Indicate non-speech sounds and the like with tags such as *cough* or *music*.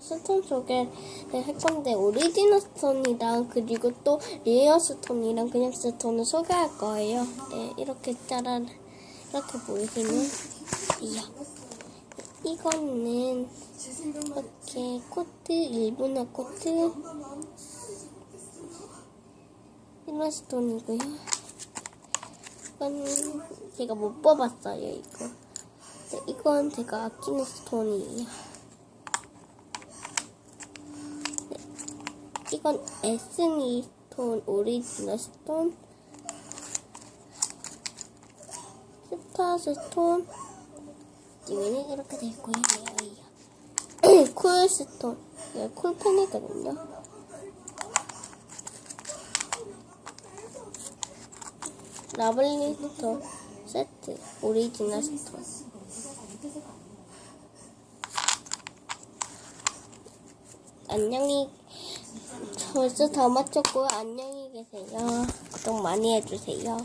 스톤 소개를 할 건데 오리지널 스톤이랑 그리고 또 레어 스톤이랑 그냥 스톤을 소개할 거예요. 네, 이렇게 짜란 이렇게 보이시면 이요. 이거는 이렇게 코트 일본어 코트 이런 스톤이고요. 이건 제가 못 뽑았어요 이거. 네, 이건 제가 아끼는 스톤이에요. 이건 에스니 스톤 오리지널 스톤? 스타 스톤? 여기는 이렇게 돼 있고요. *clears throat* 쿨 스톤. 이거 쿨펜이거든요. 라블리 스톤. 세트. 오리지널 스톤 안녕히 벌써 다 마쳤고요. 안녕히 계세요. 구독 많이 해주세요.